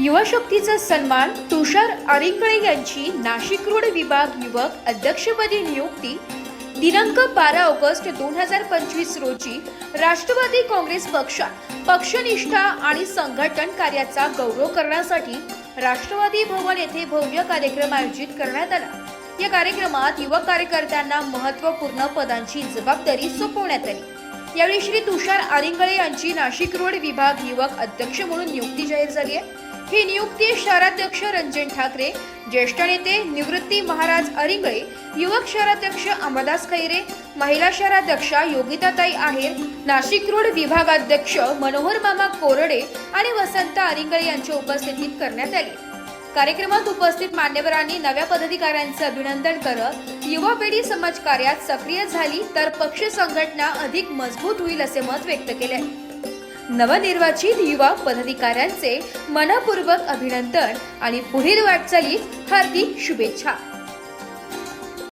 युवा शक्तीचा सन्मान तुषार आरिंगळे यांची नाशिक रोड विभाग युवक अध्यक्षपदी नियुक्ती. दिनांक बारा ऑगस्ट दोन हजार पंचवीस रोजी राष्ट्रवादी काँग्रेस पक्षात पक्षनिष्ठा आणि संघटन कार्याचा गौरव करण्यासाठी राष्ट्रवादी भवन येथे भव्य कार्यक्रम आयोजित करण्यात आला. या कार्यक्रमात युवक कार्यकर्त्यांना महत्त्वपूर्ण पदांची जबाबदारी सोपवण्यात आली. यावेळी श्री तुषार आरिंगळे यांची नाशिक रोड विभाग युवक अध्यक्ष म्हणून नियुक्ती जाहीर झाली आहे. ही नियुक्ती शहराध्यक्ष रंजन ठाकरे ज्येष्ठ नेते निवृत्ती महाराज अरिंगळे युवक शहराध्यक्ष अंबादास खैरे महिला शहराध्यक्षा योगिताताई आहेर नाशिक रोड विभागाध्यक्ष मनोहर मामा कोरडे आणि वसंत अरिंगळे यांच्या उपस्थितीत करण्यात आली. कार्यक्रमात उपस्थित मान्यवरांनी नव्या पदाधिकाऱ्यांचे अभिनंदन करत युवा पिढी समाज कार्यात सक्रिय झाली तर पक्ष संघटना अधिक मजबूत होईल असे मत व्यक्त केले. नवनिर्वाचित युवा पदाधिकाऱ्यांचे मनपूर्वक अभिनंदन आणि पुढील वाटचालीत हार्दिक शुभेच्छा.